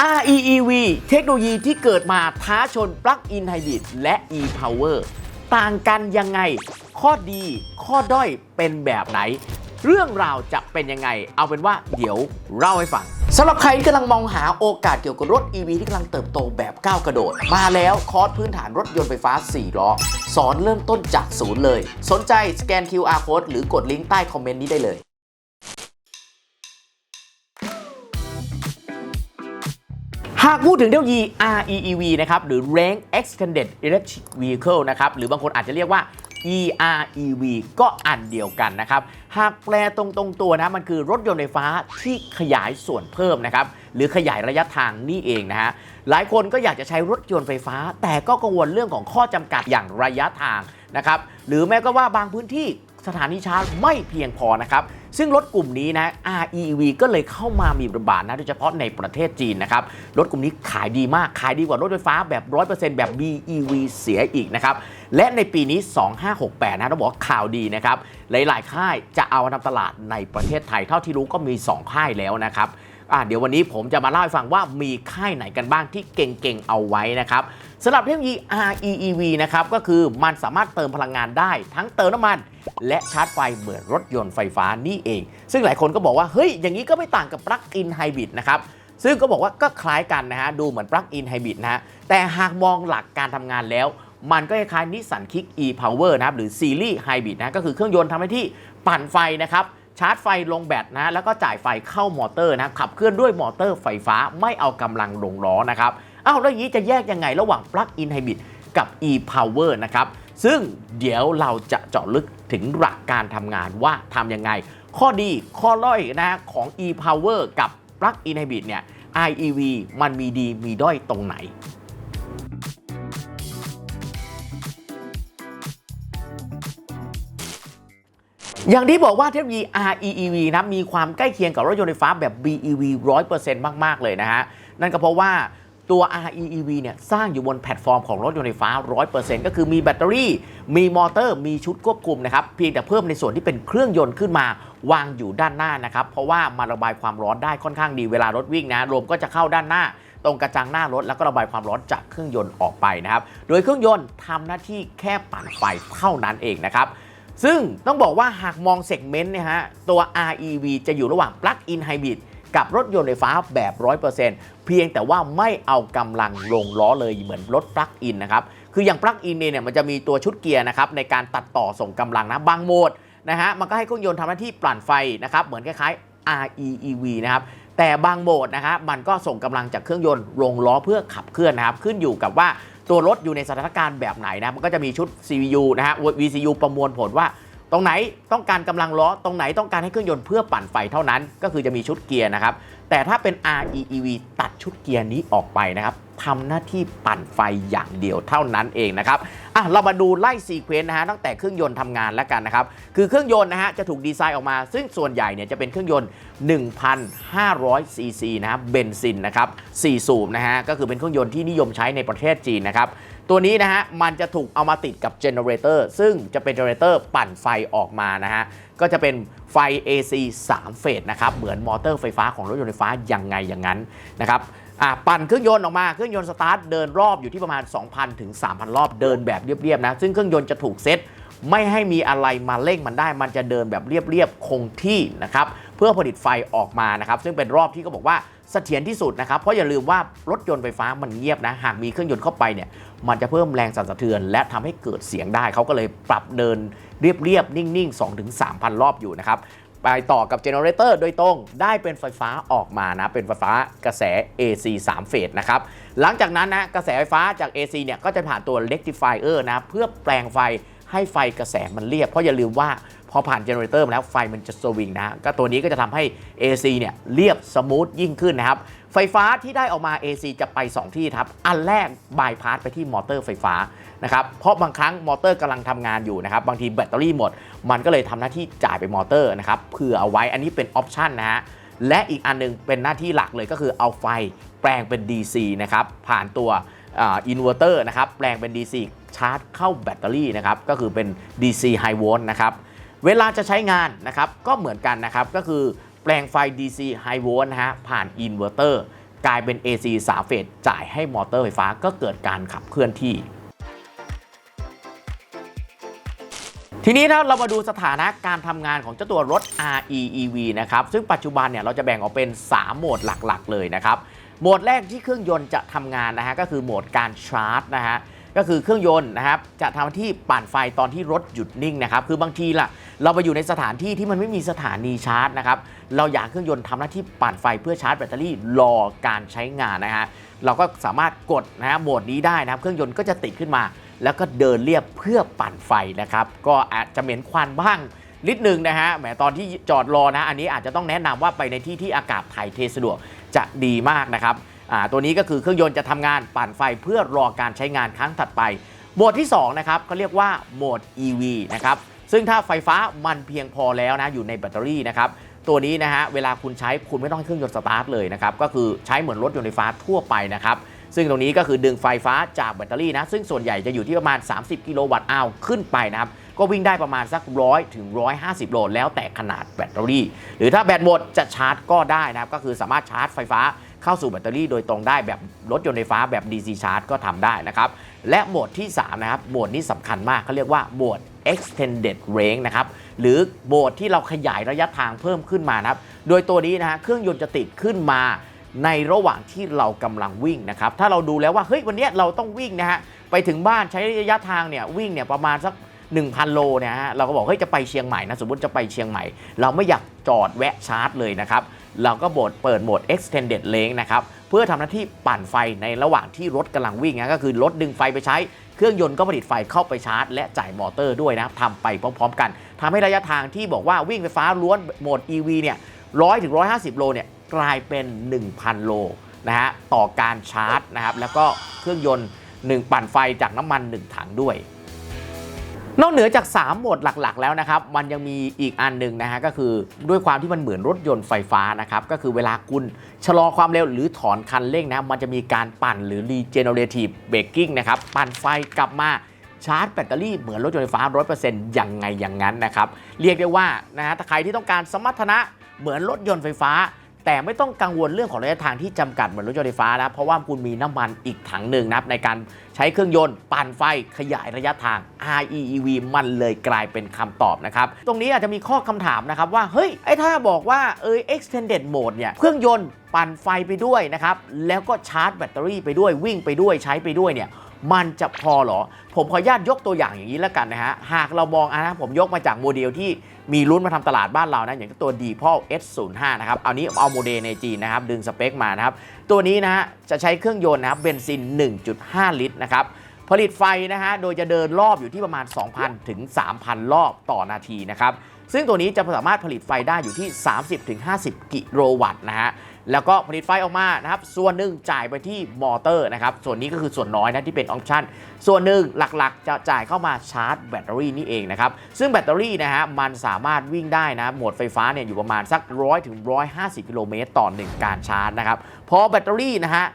REEV เทคโนโลยีที่เกิดมาท้าชน Plug-in Hybrid และ e-Power ต่างกันยังไง ข้อดีข้อด้อยเป็นแบบไหน เรื่องราวจะเป็นยังไง เอาเป็นว่าเดี๋ยวเล่าให้ฟังสำหรับใครที่กำลังมองหาโอกาสเกี่ยวกับรถ EV ที่กำลังเติบโตแบบก้าวกระโดด มาแล้วคอร์สพื้นฐานรถยนต์ไฟฟ้า 4 ล้อ สอนเริ่มต้นจากศูนย์เลย สนใจสแกน QR Code หรือกดลิงก์ใต้คอมเมนต์นี้ได้เลย หากพูดถึงเทคโนโลยี REEV นะครับ หรือ Range Extended Electric Vehicle นะครับ หรือบางคนอาจจะเรียกว่า EREV ก็อันเดียวกันนะครับ หากแปลตรงตรงๆตัวนะมันคือรถยนต์ไฟฟ้าที่ขยายส่วนเพิ่มนะครับ หรือขยายระยะทางนี่เองนะฮะ หลายคนก็อยากจะใช้รถยนต์ไฟฟ้า แต่ก็กังวลเรื่องของข้อจำกัดอย่างระยะทางนะครับ หรือแม้ก็ว่าบางพื้นที่สถานีชาร์จไม่เพียงพอนะครับ ซึ่งรถกลุ่มนี้นะ REV ก็เลยเข้ามามีบทบาทนะโดยเฉพาะในประเทศจีนนะครับ รถกลุ่มนี้ขายดีมากขายดีกว่ารถไฟฟ้าแบบ 100%แบบ BEV เสียอีกนะครับ และในปีนี้ 2568 นะต้องบอกข่าวดีนะครับ หลาย ๆ ค่ายจะเอาทำตลาดในประเทศไทยเท่าที่รู้ก็มี 2 ค่ายแล้วนะครับ อะเดี๋ยววันนี้ผมจะมาเล่าให้ฟังว่ามีค่ายไหนกันบ้างที่เก่งๆเอาไว้นะครับสำหรับเทคโนโลยี REEV นะครับก็คือมันสามารถเติมพลังงานได้ทั้งเติมน้ำมัน และชาร์จไฟเหมือนรถยนต์ไฟฟ้านี่เอง ซึ่งหลายคนก็บอกว่าเฮ้ยอย่างนี้ก็ไม่ต่างกับ Plug-in Hybrid นะครับซึ่งก็บอกว่าก็คล้ายกันนะฮะดูเหมือน Plug-in Hybrid นะฮะแต่หากมองหลักการทำงานแล้วมันก็คล้ายนิสสันคิก e-power นะครับหรือซีรีส์ไฮบริดนะก็คือเครื่องยนต์ทำหน้าที่ปั่นไฟนะครับ ชาร์จไฟลงแบตนะแล้วก็จ่ายไฟเข้ามอเตอร์นะขับเคลื่อนด้วยมอเตอร์ไฟฟ้าไม่เอากำลังลงล้อนะครับอ้าวแล้วอย่างนี้จะแยกยังไงระหว่าง Plug-in Hybrid กับ e-power นะครับ ซึ่งเดี๋ยวเราจะเจาะลึกถึงหลักการทำงานว่าทำยังไง ข้อดีข้อด้อยนะของ e-power กับ Plug-in Hybrid เนี่ย IEV มันมีดีมีด้อยตรงไหน อย่างที่บอกว่าเทคโนโลยี REEV นะมีความใกล้เคียงกับรถยนต์ไฟฟ้าแบบ BEV 100%มาก ๆ เลยนะฮะ นั่นก็เพราะว่าตัว REEV เนี่ยสร้างอยู่บนแพลตฟอร์มของรถยนต์ไฟฟ้า 100%ก็คือมีแบตเตอรี่ มีมอเตอร์ มีชุดควบคุมนะครับ เพียงแต่เพิ่มในส่วนที่เป็นเครื่องยนต์ขึ้นมาวางอยู่ด้านหน้านะครับ เพราะว่ามันระบายความร้อนได้ค่อนข้างดีเวลารถวิ่งนะลมก็จะเข้าด้านหน้า ตรงกระจังหน้ารถแล้วก็ระบายความร้อนจากเครื่องยนต์ออกไปนะครับ โดยเครื่องยนต์ทำหน้าที่แค่ปั่นไฟเท่านั้นเองนะครับ ซึ่งต้องบอกว่าหากมองเซกเมนต์เนี่ยฮะตัว REV จะอยู่ระหว่าง Plug-in Hybrid กับรถยนต์ไฟฟ้าแบบ 100%เพียงแต่ว่าไม่เอากำลังลงล้อเลยเหมือนรถ Plug-in นะครับ คืออย่าง Plug-in เนี่ยมันจะมีตัวชุดเกียร์นะครับในการตัดต่อส่งกำลังนะบางโหมดนะฮะมันก็ให้เครื่องยนต์ทำหน้าที่ปั่นไฟนะครับเหมือนคล้ายๆ REEV นะครับแต่บางโหมดนะครับมันก็ส่งกำลังจากเครื่องยนต์ลงล้อเพื่อขับเคลื่อนนะครับขึ้นอยู่กับว่า ตัวรถอยู่ในสถานการณ์แบบไหนนะมันก็จะมีชุด CVU นะฮะ VCU ประมวลผลว่า ตรงไหนต้องการกำลังล้อตรงไหนต้องการให้เครื่องยนต์เพื่อปั่นไฟเท่านั้น ก็คือจะมีชุดเกียร์นะครับ แต่ถ้าเป็น REEV ตัดชุดเกียร์นี้ออกไปนะครับทำหน้าที่ปั่นไฟอย่างเดียวเท่านั้นเองนะครับอะเรามาดูไล่ซีเควนต์นะฮะตั้งแต่เครื่องยนต์ทำงานแล้วกันนะครับ คือเครื่องยนต์นะฮะจะถูกดีไซน์ออกมา ซึ่งส่วนใหญ่เนี่ยจะเป็นเครื่องยนต์ 1,500 ซีซีนะครับเบนซินนะครับ4สูบนะฮะก็คือเป็นเครื่องยนต์ที่นิยมใช้ในประเทศจีนนะครับ ตัวนี้นะฮะมันจะถูกเอามาติดกับเจเนเรเตอร์ซึ่งจะเป็นเจเนเรเตอร์ปั่นไฟออกมานะฮะก็จะเป็นไฟ AC 3 เฟสนะครับเหมือนมอเตอร์ไฟฟ้าของรถยนต์ไฟฟ้ายังไงอย่างนั้นนะครับปั่นเครื่องยนต์ออกมาเครื่องยนต์สตาร์ทเดินรอบอยู่ที่ประมาณ 2,000 ถึง 3,000 รอบเดินแบบเรียบๆนะซึ่งเครื่องยนต์จะถูกเซตไม่ให้มีอะไรมาเร่งมันได้ มันจะเดินแบบเรียบๆคงที่นะครับเพื่อผลิตไฟออกมานะครับซึ่งเป็นรอบที่เขาบอกว่า เสถียรที่สุดนะครับ เพราะอย่าลืมว่ารถยนต์ไฟฟ้ามันเงียบนะ หากมีเครื่องยนต์เข้าไปเนี่ย มันจะเพิ่มแรงสั่นสะเทือน และทำให้เกิดเสียงได้ เขาก็เลยปรับเดินเรียบๆ นิ่งๆ 2-3,000 รอบอยู่นะครับ ไปต่อกับเจเนอเรเตอร์โดยตรง ได้เป็นไฟฟ้าออกมานะ เป็นไฟฟ้ากระแส AC 3 เฟสนะครับ หลังจากนั้นนะ กระแสไฟฟ้าจาก AC เนี่ย ก็จะผ่านตัว rectifier นะ เพื่อแปลงไฟให้ไฟกระแสมันเรียบ เพราะอย่าลืมว่า อผ่านเจเนอเรเตอร์มาแล้วไฟมันจะสวิงนะก็ตัวนี้ก็จะทำให้ AC เนี่ยเรียบสมูทยิ่งขึ้นนะครับ ไฟฟ้าที่ได้ออกมา AC จะไป 2 ที่ครับ อันแรกบายพาสไปที่มอเตอร์ไฟฟ้านะครับ เพราะบางครั้งมอเตอร์กำลังทำงานอยู่นะครับ บางทีแบตเตอรี่หมด มันก็เลยทำหน้าที่จ่ายไปมอเตอร์นะครับเผื่อเอาไว้อันนี้เป็นออปชันนะฮะและอีกอันหนึงเป็นหน้าที่หลักเลยก็คือเอาไฟแปลงเป็น DC นะครับผ่านตัวอินเวอร์เตอร์นะครับแปลงเป็น DC ชาร์จเข้าแบตเตอรี่นะครับก็คือเป็น DC High Volt นะครับ เวลาจะใช้งานนะครับก็เหมือนกันนะครับก็คือแปลงไฟ DC High Volt นะฮะผ่านอินเวอร์เตอร์กลายเป็น AC 3เฟสจ่ายให้มอเตอร์ไฟฟ้าก็เกิดการขับเคลื่อนที่ ทีนี้ถ้าเรามาดูสถานะการทำงานของเจ้าตัวรถ REEV นะครับ ซึ่งปัจจุบันเนี่ยเราจะแบ่งออกเป็น 3 โหมดหลักๆ เลยนะครับ โหมดแรกที่เครื่องยนต์จะทำงานนะฮะก็คือโหมดการชาร์จนะฮะ ก็คือเครื่องยนต์นะครับจะทำหน้าที่ปั่นไฟตอนที่รถหยุดนิ่งนะครับคือบางทีล่ะเราไปอยู่ในสถานที่ที่มันไม่มีสถานีชาร์จนะครับเราอยากเครื่องยนต์ทำหน้าที่ปั่นไฟเพื่อชาร์จแบตเตอรี่รอการใช้งานนะฮะเราก็สามารถกดนะฮะโหมดนี้ได้นะครับ เครื่องยนต์ก็จะติดขึ้นมา แล้วก็เดินเรียบเพื่อปั่นไฟนะครับก็อาจจะเหม็นควันบ้างนิดนึงนะฮะแหมตอนที่จอดรอนะ อันนี้อาจจะต้องแนะนำว่าไปในที่ที่อากาศถ่ายเทสะดวกจะดีมากนะครับ ตัวนี้ก็คือเครื่องยนต์จะทำงานปั่นไฟเพื่อรอการใช้งานครั้งถัดไป โหมดที่ 2 นะครับเขาเรียกว่าโหมด EV นะครับซึ่งถ้าไฟฟ้ามันเพียงพอแล้วนะอยู่ในแบตเตอรี่นะครับตัวนี้นะฮะเวลาคุณใช้คุณไม่ต้องให้เครื่องยนต์สตาร์ทเลยนะครับก็คือใช้เหมือนรถยนต์ไฟฟ้าทั่วไปนะครับซึ่งตรงนี้ก็คือดึงไฟฟ้าจากแบตเตอรี่นะซึ่งส่วนใหญ่จะอยู่ที่ประมาณ 30 กิโลวัตต์อาวขึ้นไปนะครับก็วิ่งได้ประมาณสัก100ถึง150โลแล้วแต่ขนาดแบตเตอรี่ หรือถ้าแบตหมดจะชาร์จก็ได้นะครับก็คือสามารถชาร์จไฟฟ้า เข้าสู่แบตเตอรี่โดยตรงได้แบบรถยนต์ไฟฟ้าแบบ DC Charge ก็ทำได้นะครับ และโหมดที่ 3 นะครับ โหมดนี้สำคัญมากเขาเรียกว่าโหมด extended range นะครับ หรือโหมดที่เราขยายระยะทางเพิ่มขึ้นมานะครับ โดยตัวนี้นะฮะเครื่องยนต์จะติดขึ้นมาในระหว่างที่เรากำลังวิ่งนะครับ ถ้าเราดูแล้วว่าเฮ้ยวันนี้เราต้องวิ่งนะฮะไปถึงบ้านใช้ระยะทางเนี่ยวิ่งเนี่ยประมาณสัก 1,000 โลเนี่ยฮะเราก็บอกเฮ้ยจะไปเชียงใหม่นะสมมติจะไปเชียงใหม่ เราไม่อยากจอดแวะชาร์จเลยนะครับ เราก็โบดเปิดโหมด extended range นะครับ เพื่อทำหน้าที่ปั่นไฟในระหว่างที่รถกำลังวิ่งนะก็คือรถดึงไฟไปใช้ เครื่องยนต์ก็ผลิตไฟเข้าไปชาร์จ และจ่ายมอเตอร์ด้วยนะทำไปพร้อมๆ กันทำให้ระยะทางที่บอกว่าวิ่งไฟฟ้าล้วนโหมด EV เนี่ย100ถึง150โลเนี่ยกลายเป็น 1,000 โลนะฮะต่อการชาร์จนะครับแล้วก็เครื่องยนต์ 1 ปั่นไฟจากน้ำมัน 1 ถังด้วย นอกเหนือจาก 3 โหมดหลักๆ แล้วนะครับ มันยังมีอีกอันหนึ่งนะฮะก็คือด้วยความที่มันเหมือนรถยนต์ไฟฟ้านะครับ ก็คือเวลาคุณชะลอความเร็วหรือถอนคันเร่งนะมันจะมีการปั่นหรือ regenerative braking นะครับ ปั่นไฟกลับมาชาร์จแบตเตอรี่เหมือนรถยนต์ไฟฟ้า 100%ยังไงอย่างนั้นนะครับ เรียกได้ว่านะฮะถ้าใครที่ต้องการสมรรถนะเหมือนรถยนต์ไฟฟ้า แต่ไม่ต้องกังวลเรื่องของระยะทางที่จำกัดเหมือนรถยนต์ไฟฟ้านะเพราะว่าคุณมีน้ำมันอีกถังหนึ่งนะครับในการ ใช้เครื่องยนต์ปั่นไฟขยายระยะทาง REEV มันเลยกลายเป็นคำตอบนะครับ ตรงนี้อาจจะมีข้อคำถามนะครับว่า เฮ้ย ไอ้ถ้าบอกว่าเออ extended mode เนี่ย เครื่องยนต์ปั่นไฟไปด้วยนะครับ แล้วก็ชาร์จแบตเตอรี่ไปด้วยวิ่งไปด้วยใช้ไปด้วยเนี่ย มันจะพอเหรอ ผมขออนุญาตยกตัวอย่างอย่างนี้แล้วกันนะฮะ หากเรามองอะนะผมยกมาจากโมเดลที่มีรุ่นมาทำตลาดบ้านเรานะ อย่างตัว d p o l S05 นะครับ เอานี้เอาโมเดลในจีนนะครับ ดึงสเปคมานะครับ ตัวนี้นะฮะ จะใช้เครื่องยนต์นะครับเบนซิน 1.5 ลิตรนะครับผลิตไฟนะฮะ โดยจะเดินรอบอยู่ที่ประมาณ 2,000 ถึง 3,000 รอบต่อนาทีนะครับ ซึ่งตัวนี้จะสามารถผลิตไฟได้อยู่ที่ 30-50 กิโลวัตต์นะฮะ แล้วก็ผลิตไฟออกมานะครับ ส่วนหนึ่งจ่ายไปที่มอเตอร์นะครับ ส่วนนี้ก็คือส่วนน้อยนะที่เป็นออปชั่น ส่วนหนึ่งหลักๆ จะจ่ายเข้ามาชาร์จแบตเตอรี่นี่เองนะครับ ซึ่งแบตเตอรี่นะฮะมันสามารถวิ่งได้นะโหมดไฟฟ้าเนี่ยอยู่ประมาณสัก 100ถึง150 กิโลเมตรต่อ1การชาร์จนะครับ พอแบตเตอรี่นะฮะ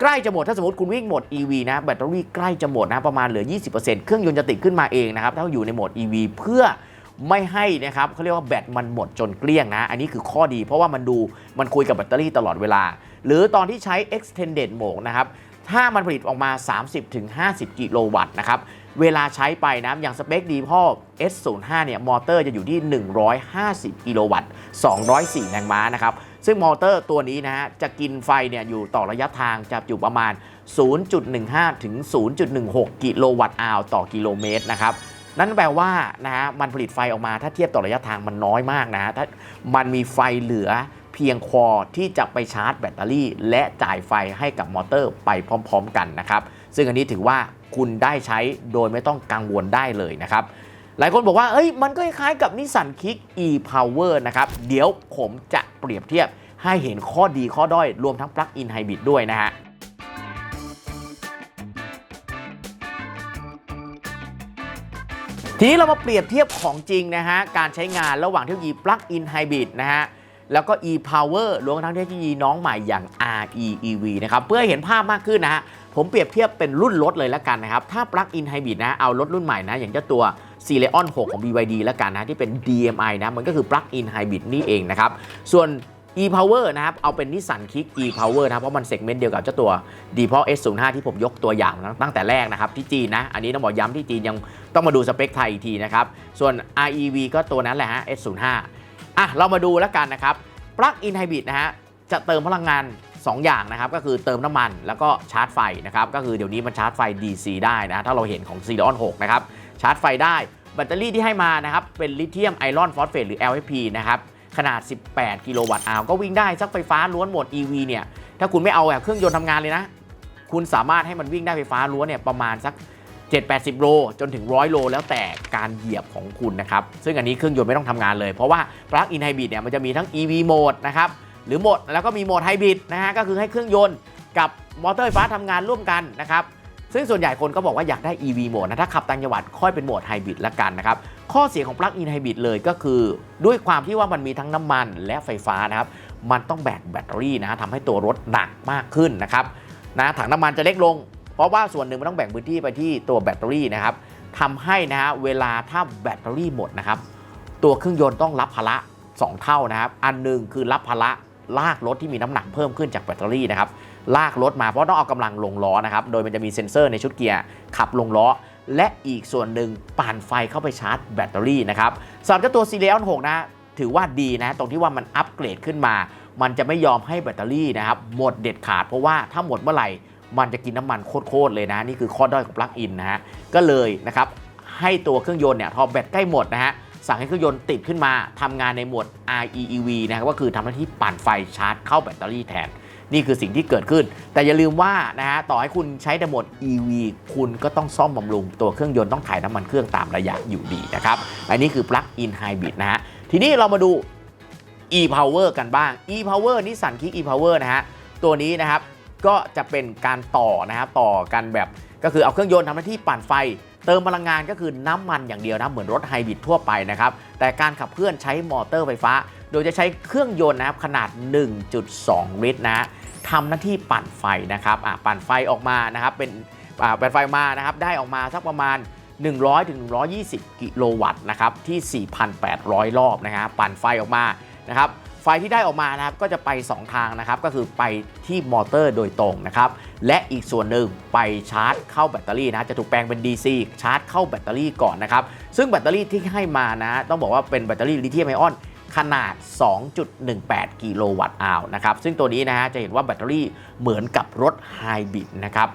ใกล้จะหมด ถ้าสมมติคุณวิ่งโหมด EV นะแบตเตอรี่ใกล้จะหมดนะประมาณเหลือ 20%เครื่องยนต์จะติดขึ้นมาเองนะครับถ้าอยู่ในโหมด EV เพื่อ ไม่ให้นะครับเขาเรียกว่าแบตมันหมดจนเกลี้ยงนะ อันนี้คือข้อดีเพราะว่ามันดูมันคุยกับแบตเตอรี่ตลอดเวลา หรือตอนที่ใช้ extended mode นะครับถ้ามันผลิตออกมา 30-50 กิโลวัตต์นะครับ เวลาใช้ไปนะ อย่างสเปคดีพ่อ S05 เนี่ย มอเตอร์จะอยู่ที่ 150 กิโลวัตต์ 204 แรงม้านะครับ ซึ่งมอเตอร์ตัวนี้นะฮะ จะกินไฟเนี่ยอยู่ต่อระยะทางจะอยู่ประมาณ 0.15 ถึง 0.16 กิโลวัตต์อาวต่อกิโลเมตรนะครับ นั่นแปลว่านะฮะมันผลิตไฟออกมาถ้าเทียบต่อระยะทางมันน้อยมากนะฮะถ้ามันมีไฟเหลือเพียงพอที่จะไปชาร์จแบตเตอรี่ และจ่ายไฟให้กับมอเตอร์ไปพร้อม ๆ กันนะครับ ซึ่งอันนี้ถือว่าคุณได้ใช้โดยไม่ต้องกังวลได้เลยนะครับหลายคนบอกว่าเอ้ยมันก็คล้ายๆกับนิสสันคิก e-power นะครับ เดี๋ยวผมจะเปรียบเทียบให้เห็นข้อดีข้อด้อยรวมทั้ง plug-in hybrid ด้วยนะฮะ ทีนี้เรามาเปรียบเทียบของจริงนะฮะ การใช้งานระหว่างเทคโนโลยี plug-in hybrid นะฮะ แล้วก็ e-power รวมทั้งเทคโนโลยีน้องใหม่อย่าง REEV นะครับ เพื่อให้เห็นภาพมากขึ้นนะฮะ ผมเปรียบเทียบเป็นรุ่นรถเลยแล้วกันนะครับ ถ้า plug-in hybrid นะเอารถรุ่นใหม่นะ อย่างเจ้าตัว c e l e o n 6ของ BYD แล้วกันนะ ที่เป็น DMI นะ มันก็คือ plug-in hybrid นี่เองนะครับ ส่วน e-power นะครับ เอาเป็นนิสสันคิก e-power นะครับ เพราะมันเซกเมนต์เดียวกับเจ้าตัว d p o S05 ที่ผมยกตัวอย่างตั้งแต่แรกนะครับ ที่จีนนะ อันนี้ต้องบอกย้ำที่จีนยังต้องมาดูสเปคไทยอีกทีนะครับ ส่วน REV ก็ตัวนั้นแหละฮะ S05 อะ เรามาดูแล้วกันนะครับ plug-in hybrid นะฮะ จะเติมพลังงาน 2 อย่างนะครับ ก็คือเติมน้ำมันแล้วก็ชาร์จไฟนะครับ ก็คือเดี๋ยวนี้มันชาร์จไฟ DC ได้นะ ถ้าเราเห็นของ c ี o n 6นะครับ ชาร์จไฟได้ แบตเตอรี่ที่ให้มานะครับ เป็นลิเธียมไอรอนฟอสเฟตหรือ LFP นะครับ ขนาด 18 กิโลวัตต์อาวก็วิ่งได้สักไฟฟ้าล้วนโหมด EV เนี่ย ถ้าคุณไม่เอาแบบเครื่องยนต์ทำงานเลยนะ คุณสามารถให้มันวิ่งได้ไฟฟ้าล้วนเนี่ยประมาณสัก 7-80 โล จนถึง 100 โล แล้วแต่การเหยียบของคุณนะครับ ซึ่งอันนี้เครื่องยนต์ไม่ต้องทำงานเลย เพราะว่า plug-in hybrid เนี่ยมันจะมีทั้ง EV โหมดนะครับหรือโหมดแล้วก็มีโหมดไฮบริดนะฮะก็คือให้เครื่องยนต์กับมอเตอร์ไฟฟ้าทำงานร่วมกันนะครับ ซึ่งส่วนใหญ่คนก็บอกว่าอยากได้ EV โหมดนะถ้าขับต่างจังหวัดค่อยเป็นโหมดไฮบริดละกันนะครับ ข้อเสียของ plug-in hybrid เลยก็คือ ด้วยความที่ว่ามันมีทั้งน้ำมันและไฟฟ้านะครับ มันต้องแบกแบตเตอรี่นะทำให้ตัวรถหนักมากขึ้นนะครับนะถังน้ำมันจะเล็กลง เพราะว่าส่วนหนึ่งมันต้องแบ่งพื้นที่ไปที่ตัวแบตเตอรี่นะครับทำให้นะฮะเวลาถ้าแบตเตอรี่หมดนะครับตัวเครื่องยนต์ต้องรับภาระ 2 เท่านะครับ อันหนึ่งคือรับภาระลากรถที่มีน้ำหนักเพิ่มขึ้นจากแบตเตอรี่นะครับ ลากรถมาเพราะต้องเอากำลังลงล้อนะครับ โดยมันจะมีเซ็นเซอร์ในชุดเกียร์ขับลงล้อ และอีกส่วนหนึ่งปั่นไฟเข้าไปชาร์จแบตเตอรี่นะครับสำหรับเจ้าตัว c ีเ o n 6นะถือว่าดีนะ ตรงที่ว่ามันอัปเกรดขึ้นมา มันจะไม่ยอมให้แบตเตอรี่นะครับหมดเด็ดขาดเพราะว่าถ้าหมดเมื่อไหร่มันจะกินน้ำมันโคตรๆเลยนะ นี่คือข้อด้อยของปลั๊กอินนะฮะก็เลยนะครับให้ตัวเครื่องยนต์เนี่ยพอแบตใกล้หมดนะฮะสั่งให้เครื่องยนต์ติดขึ้นมาทำงานในหมวด REEV นะครับก็คือทำหน้าที่ปั่นไฟชาร์จเข้าแบตเตอรี่แทน นี่คือสิ่งที่เกิดขึ้น แต่อย่าลืมว่านะฮะต่อให้คุณใช้แต่หมด EV คุณก็ต้องซ่อมบำรุง ตัวเครื่องยนต์ต้องถ่ายน้ำมันเครื่องตามระยะอยู่ดีนะครับอันนี้คือ plug-in hybrid นะฮะทีนี้เรามาดู e-power กันบ้าง e-power นิสสันคิก e-power นะฮะตัวนี้นะครับก็จะเป็นการต่อนะครับต่อกันแบบก็คือเอาเครื่องยนต์ทำหน้าที่ปั่นไฟ เติมพลังงานก็คือน้ำมันอย่างเดียวนะเหมือนรถไฮบริดทั่วไปนะครับแต่การขับเคลื่อนใช้มอเตอร์ไฟฟ้า โดยจะใช้เครื่องยนต์นะครับขนาด 1.2 ลิตรนะ ทำหน้าที่ปั่นไฟนะครับปั่นไฟออกมานะครับเป็นปั่นไฟมานะครับได้ออกมาสักประมาณ 100ถึง120 กิโลวัตต์นะครับที่ 4,800 รอบนะฮะปั่นไฟออกมานะครับไฟที่ได้ออกมานะครับก็จะไป 2 ทางนะครับก็คือไปที่มอเตอร์โดยตรงนะครับและอีกส่วนหนึ่งไปชาร์จเข้าแบตเตอรี่นะจะถูกแปลงเป็น DC ชาร์จเข้าแบตเตอรี่ก่อนนะครับซึ่งแบตเตอรี่ที่ให้มานะต้องบอกว่าเป็นแบตเตอรี่ลิเธียมไอออน ขนาด 2.18 กิโลวัตต์อาวนะครับ ซึ่งตัวนี้นะฮะจะเห็นว่าแบตเตอรี่เหมือนกับรถไฮบริดนะครับ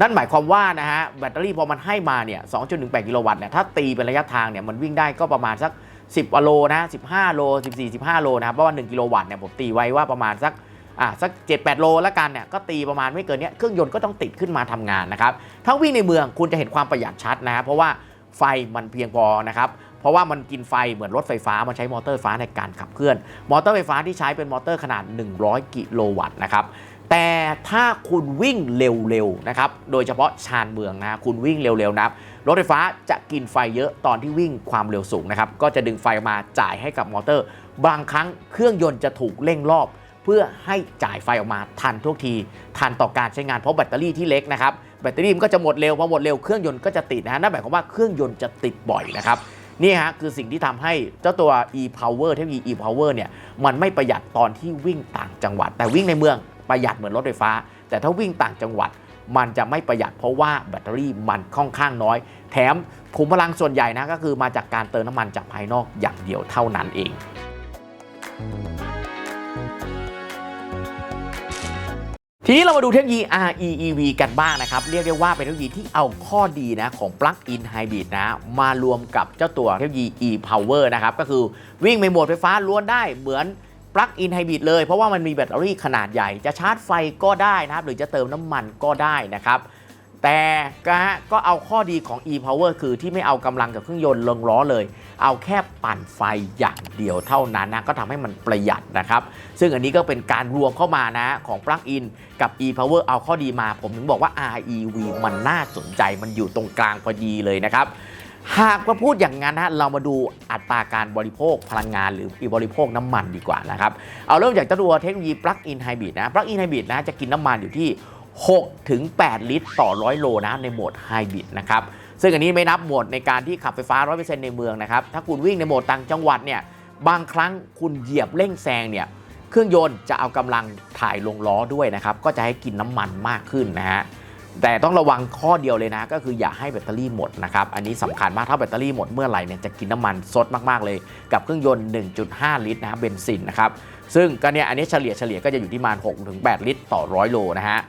นั่นหมายความว่านะฮะแบตเตอรี่พอมันให้มาเนี่ย 2.18 กิโลวัตต์เนี่ยถ้าตีเป็นระยะทางเนี่ยมันวิ่งได้ก็ประมาณสัก 10โลนะ 15 โล 14 15 โลนะครับเพราะว่า 1 กิโลวัตต์เนี่ยผมตีไว้ว่าประมาณสักอะสัก 7-8 โลแล้วกันเนี่ยก็ตีประมาณไม่เกินเนี้ยเครื่องยนต์ก็ต้องติดขึ้นมาทำงานนะครับถ้าวิ่งในเมืองคุณจะเห็นความประหยัดชัดนะเพราะว่าไฟมันเพียงพอนะครับ เพราะว่ามันกินไฟเหมือนรถไฟฟ้ามันใช้มอเตอร์ไฟฟ้าในการขับเคลื่อน มอเตอร์ไฟฟ้าที่ใช้เป็นมอเตอร์ขนาด 100 กิโลวัตต์นะครับแต่ถ้าคุณวิ่งเร็วๆนะครับ โดยเฉพาะชานเมืองนะ คุณวิ่งเร็วๆนะครับ รถไฟฟ้าจะกินไฟเยอะตอนที่วิ่งความเร็วสูงนะครับ ก็จะดึงไฟมาจ่ายให้กับมอเตอร์ บางครั้งเครื่องยนต์จะถูกเร่งรอบ เพื่อให้จ่ายไฟออกมาทันทุกที ทันต่อการใช้งานเพราะแบตเตอรี่ที่เล็กนะครับ แบตเตอรี่มันก็จะหมดเร็ว พอหมดเร็วเครื่องยนต์ก็จะติดนะฮะนั่นหมายความว่าเครื่องยนต์จะติดบ่อยนะครับ นี่ฮะคือสิ่งที่ทำให้เจ้าตัว e-power เทคโนโลยี e-power เนี่ยมันไม่ประหยัดตอนที่วิ่งต่างจังหวัด แต่วิ่งในเมืองประหยัดเหมือนรถไฟฟ้า แต่ถ้าวิ่งต่างจังหวัด มันจะไม่ประหยัดเพราะว่าแบตเตอรี่มันค่อนข้างน้อย แถมขุมพลังส่วนใหญ่นะก็คือมาจากการเติมน้ำมันจากภายนอกอย่างเดียวเท่านั้นเอง ทีนี้เรามาดูเทคโนโลยี REEV กันบ้างนะครับ เรียกได้ว่าเป็นเทคโนโลยีที่เอาข้อดีนะของ Plug-in Hybrid นะ มารวมกับเจ้าตัวเทคโนโลยี e-power นะครับ ก็คือวิ่งในโหมดไฟฟ้าล้วนได้เหมือน Plug-in Hybrid เลย เพราะว่ามันมีแบตเตอรี่ขนาดใหญ่ จะชาร์จไฟก็ได้นะครับ หรือจะเติมน้ำมันก็ได้นะครับ แต่ก็ก็เอาข้อดีของ e-power คือที่ไม่เอากำลังกับเครื่องยนต์ลงล้อเลย เอาแค่ปั่นไฟอย่างเดียวเท่านั้นนะก็ทำให้มันประหยัดนะครับ ซึ่งอันนี้ก็เป็นการรวมเข้ามานะของ plug-in กับ e-power เอาข้อดีมา ผมถึงบอกว่า REV มันน่าสนใจมันอยู่ตรงกลางพอดีเลยนะครับหากมาพูดอย่างนั้นนะเรามาดูอัตราการบริโภคพลังงานหรือบริโภคน้ำมันดีกว่านะครับ เอาเริ่มจากตัวเทคโนโลยี plug-in hybrid นะ plug-in hybrid นะจะกินน้ำมันอยู่ที่ 6ถึง8ลิตรต่อ100โลนะในโหมดไฮบริดนะครับซึ่งอันนี้ไม่นับโหมดในการที่ขับไฟฟ้า 100%ในเมืองนะครับถ้าคุณวิ่งในโหมดต่างจังหวัดเนี่ยบางครั้งคุณเหยียบเร่งแซงเนี่ยเครื่องยนต์จะเอากำลังถ่ายลงล้อด้วยนะครับก็จะให้กินน้ำมันมากขึ้นนะฮะแต่ต้องระวังข้อเดียวเลยนะ ก็คืออย่าให้แบตเตอรี่หมดนะครับอันนี้สำคัญมากถ้าแบตเตอรี่หมดเมื่อไหร่เนี่ยจะกินน้ำมันซดมากๆเลย กับเครื่องยนต์ 1.5 ลิตรนะฮะเบนซินนะครับซึ่งก็เนี่ยอันนี้เฉลี่ยเฉลี่ยก็จะอยู่ที่ประมาณ6-8 ลิตร ต่อ100โลนะฮะ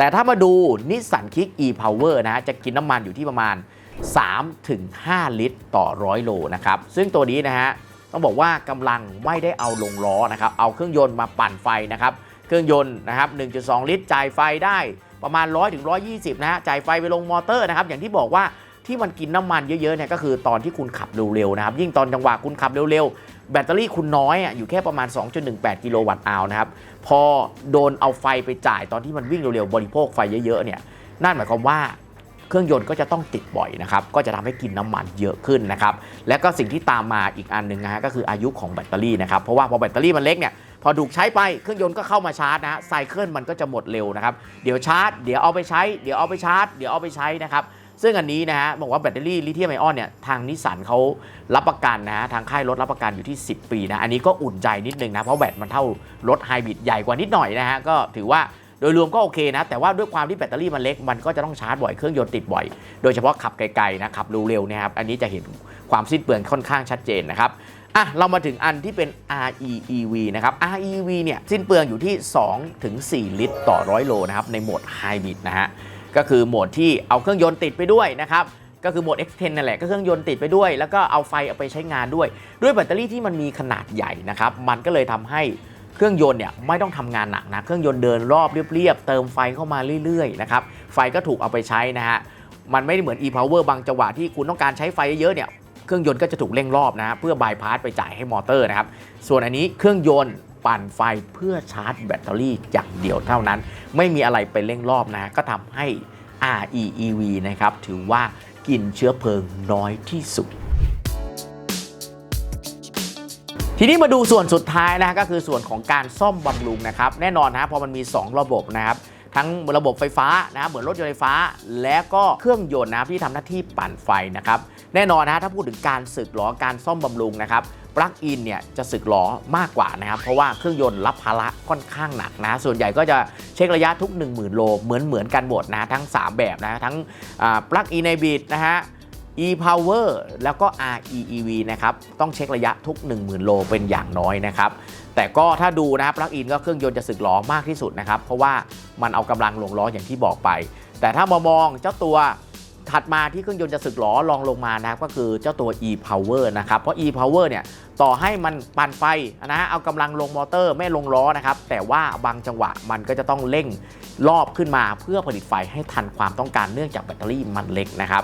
แต่ถ้ามาดูนิสสันคิก e-power นะฮะจะกินน้ำมันอยู่ที่ประมาณ 3-5 ลิตรต่อ100โลนะครับ ซึ่งตัวนี้นะฮะต้องบอกว่ากำลังไม่ได้เอาลงล้อนะครับ เอาเครื่องยนต์มาปั่นไฟนะครับ เครื่องยนต์นะครับ 1.2 ลิตรจ่ายไฟได้ประมาณ 100ถึง120 นะฮะ จ่ายไฟไปลงมอเตอร์นะครับ อย่างที่บอกว่าที่มันกินน้ำมันเยอะๆเนี่ยก็คือตอนที่คุณขับเร็วๆนะครับ ยิ่งตอนจังหวะคุณขับเร็วๆ แบตเตอรี่คุณน้อยอะอยู่แค่ประมาณ 2.18 กิโลวัตต์อาวนะครับ พอโดนเอาไฟไปจ่ายตอนที่มันวิ่งเร็วๆ บริโภคไฟเยอะๆเนี่ยนั่นหมายความว่าเครื่องยนต์ก็จะต้องติดบ่อยนะครับ ก็จะทำให้กินน้ำมันเยอะขึ้นนะครับ และก็สิ่งที่ตามมาอีกอันหนึ่งนะฮะก็คืออายุของแบตเตอรี่นะครับ เพราะว่าพอแบตเตอรี่มันเล็กเนี่ย พอถูกใช้ไปเครื่องยนต์ก็เข้ามาชาร์จนะฮะไซเคิลมันก็จะหมดเร็วนะครับ เดี๋ยวชาร์จ เดี๋ยวเอาไปใช้ เดี๋ยวเอาไปชาร์จ เดี๋ยวเอาไปใช้นะครับ ซึ่งอันนี้นะฮะบอกว่าแบตเตอรี่ลิเธียมไอออนเนี่ยทางนิสสันเขารับประกันนะฮะทางค่ายรถรับประกันอยู่ที่ 10 ปีนะอันนี้ก็อุ่นใจนิดนึงนะเพราะแบตมันเท่ารถไฮบริดใหญ่กว่านิดหน่อยนะฮะก็ถือว่าโดยรวมก็โอเคนะ แต่ว่าด้วยความที่แบตเตอรี่มันเล็ก มันก็จะต้องชาร์จบ่อย เครื่องยนต์ติดบ่อย โดยเฉพาะขับไกลๆนะขับเร็วๆนะครับ อันนี้จะเห็นความสิ้นเปลืองค่อนข้างชัดเจนนะครับอะเรามาถึงอันที่เป็น REEV นะครับ REEV เนี่ยสิ้นเปลืองอยู่ที่2ถึง4ลิตรต่อ100โลนะครับในโหมดไฮบริดนะฮะ ก็คือโหมดที่เอาเครื่องยนต์ติดไปด้วยนะครับก็คือโหมด X10 นั่นแหละก็เครื่องยนต์ติดไปด้วย แล้วก็เอาไฟเอาไปใช้งานด้วย ด้วยแบตเตอรี่ที่มันมีขนาดใหญ่นะครับมันก็เลยทำให้เครื่องยนต์เนี่ยไม่ต้องทำงานหนักนะ เครื่องยนต์เดินรอบเรียบๆเติมไฟเข้ามาเรื่อยๆนะครับไฟก็ถูกเอาไปใช้นะฮะมันไม่ได้เหมือน e-power บางจังหวะที่คุณต้องการใช้ไฟเยอะๆเนี่ยเครื่องยนต์ก็จะถูกเร่งรอบนะฮะเพื่อบายพาสไปจ่ายให้มอเตอร์นะครับส่วนอันนี้เครื่องยนต์ ปั่นไฟเพื่อชาร์จแบตเตอรี่อย่างเดียวเท่านั้น ไม่มีอะไรไปเร่งรอบนะ ก็ทำให้ REEV นะครับถือว่ากินเชื้อเพลิงน้อยที่สุด ทีนี้มาดูส่วนสุดท้ายนะก็คือส่วนของการซ่อมบำรุงนะครับ แน่นอนนะพอมันมี 2 ระบบนะครับทั้งระบบไฟฟ้านะเหมือนรถยนต์ไฟฟ้า และก็เครื่องยนต์นะครับที่ทำหน้าที่ปั่นไฟนะครับ แน่นอนนะถ้าพูดถึงการสึกหรอการซ่อมบำรุงนะครับ ปลั๊กอินเนี่ยจะสึกหรอมากกว่านะครับ เพราะว่าเครื่องยนต์รับภาระค่อนข้างหนักนะ ส่วนใหญ่ก็จะเช็คระยะทุก 10,000 โลเหมือนเหมือนกันหมดนะทั้ง 3 แบบนะทั้งปลั๊กอินในบิดนะฮะ e-power แล้วก็ REEV นะครับ ต้องเช็คระยะทุก 10,000 โลเป็นอย่างน้อยนะครับ แต่ก็ถ้าดูนะครับปลั๊กอินก็เครื่องยนต์จะสึกล้อมากที่สุดนะครับ เพราะว่ามันเอากำลังลงล้ออย่างที่บอกไป แต่ถ้ามามองเจ้าตัว ถัดมาที่เครื่องยนต์จะสึกล้อลองลงมานะครับก็คือเจ้าตัว e-power นะครับเพราะ e-power เนี่ยต่อให้มันปั่นไฟนะฮะเอากำลังลงมอเตอร์ไม่ลงล้อนะครับแต่ว่าบางจังหวะมันก็จะต้องเร่งรอบขึ้นมาเพื่อผลิตไฟให้ทันความต้องการเนื่องจากแบตเตอรี่มันเล็กนะครับ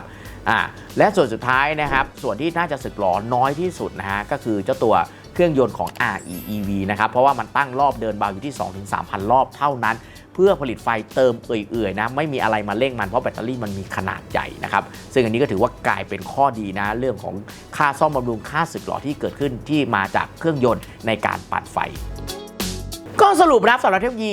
อ่าและส่วนสุดท้ายนะครับส่วนที่น่าจะสึกหลอน้อยที่สุดนะฮะก็คือเจ้าตัวเครื่องยนต์ของ REEV นะครับเพราะว่ามันตั้งรอบเดินเบาอยู่ที่ 2-3,000 รอบเท่านั้น เพื่อผลิตไฟเติมเอื่อยๆนะไม่มีอะไรมาเร่งมันเพราะแบตเตอรี่มันมีขนาดใหญ่นะครับซึ่งอันนี้ก็ถือว่ากลายเป็นข้อดีนะ เรื่องของค่าซ่อมบำรุงค่าสึกหลอที่เกิดขึ้นที่มาจากเครื่องยนต์ในการปั่นไฟก็สรุปนะครับสำหรับเทคโนโลยี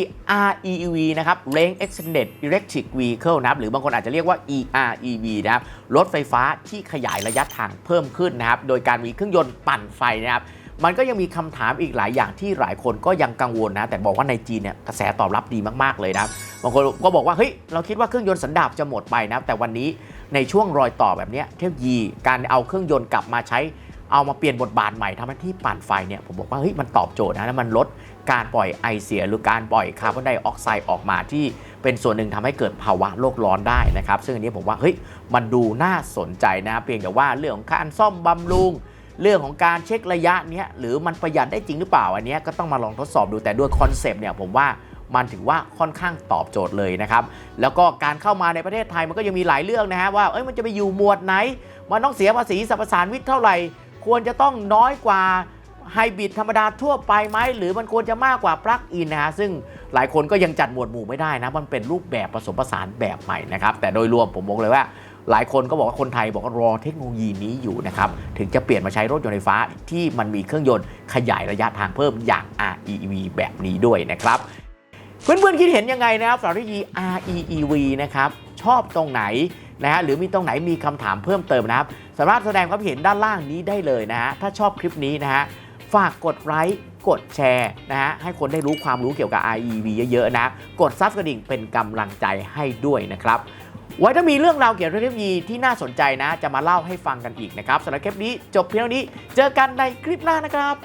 REEV นะครับ Range Extended Electric Vehicle นะครับหรือบางคนอาจจะเรียกว่า EREV นะครับรถไฟฟ้าที่ขยายระยะทางเพิ่มขึ้นนะครับ โดยการมีเครื่องยนต์ปั่นไฟนะครับ มันก็ยังมีคำถามอีกหลายอย่างที่หลายคนก็ยังกังวลนะ แต่บอกว่าในจีนเนี่ยกระแสตอบรับดีมากๆเลยนะบางคนก็บอกว่าเฮ้ยเราคิดว่าเครื่องยนต์สันดาปจะหมดไปนะแต่วันนี้ในช่วงรอยต่อแบบนี้เทคโนโลยีการเอาเครื่องยนต์กลับมาใช้เอามาเปลี่ยนบทบาทใหม่ทำหน้าที่ปั่นไฟเนี่ยผมบอกว่าเฮ้ยมันตอบโจทย์นะแล้วมันลดการปล่อยไอเสียหรือการปล่อยคาร์บอนไดออกไซด์ออกมาที่เป็นส่วนหนึ่งทำให้เกิดภาวะโลกร้อนได้นะครับ ซึ่งอันนี้ผมว่าเฮ้ยมันดูน่าสนใจนะเพียงแต่ว่าเรื่องของการซ่อมบำรุง เรื่องของการเช็คระยะเนี้ยหรือมันประหยัดได้จริงหรือเปล่าอันนี้ก็ต้องมาลองทดสอบดูแต่ด้วยคอนเซปต์เนี่ยผมว่ามันถือว่าค่อนข้างตอบโจทย์เลยนะครับ แล้วก็การเข้ามาในประเทศไทยมันก็ยังมีหลายเรื่องนะฮะว่าเอ้ยมันจะไปอยู่หมวดไหน มันต้องเสียภาษีสรรพสานมิตเท่าไหร่ ควรจะต้องน้อยกว่าไฮบริดธรรมดาทั่วไปไหม หรือมันควรจะมากกว่าปลั๊กอินนะฮะซึ่งหลายคนก็ยังจัดหมวดหมู่ไม่ได้นะ มันเป็นรูปแบบผสมผสานแบบใหม่นะครับ แต่โดยรวมผมบอกเลยว่า หลายคนก็บอกว่าคนไทยบอกว่ารอเทคโนโลยีนี้อยู่นะครับ ถึงจะเปลี่ยนมาใช้รถยนต์ไฟฟ้าที่มันมีเครื่องยนต์ขยายระยะทางเพิ่มอย่าง REEV แบบนี้ด้วยนะครับ เพื่อนๆคิดเห็นยังไงนะครับสำหรับเทคโนโลยี REEV นะครับ ชอบตรงไหนนะฮะหรือมีตรงไหนมีคำถามเพิ่มเติมนะครับ สามารถแสดงความเห็นด้านล่างนี้ได้เลยนะฮะถ้าชอบคลิปนี้นะฮะฝากกดไลค์กดแชร์นะฮะให้คนได้รู้ความรู้เกี่ยวกับ REV เยอะๆนะ กดซับกระดิ่งเป็นกำลังใจให้ด้วยนะครับ ไว้ถ้ามีเรื่องราวเกี่ยวกับเทคโนโลยีที่น่าสนใจนะ จะมาเล่าให้ฟังกันอีกนะครับสำหรับคลิปนี้จบเพียงเท่านี้ เจอกันในคลิปหน้านะครับ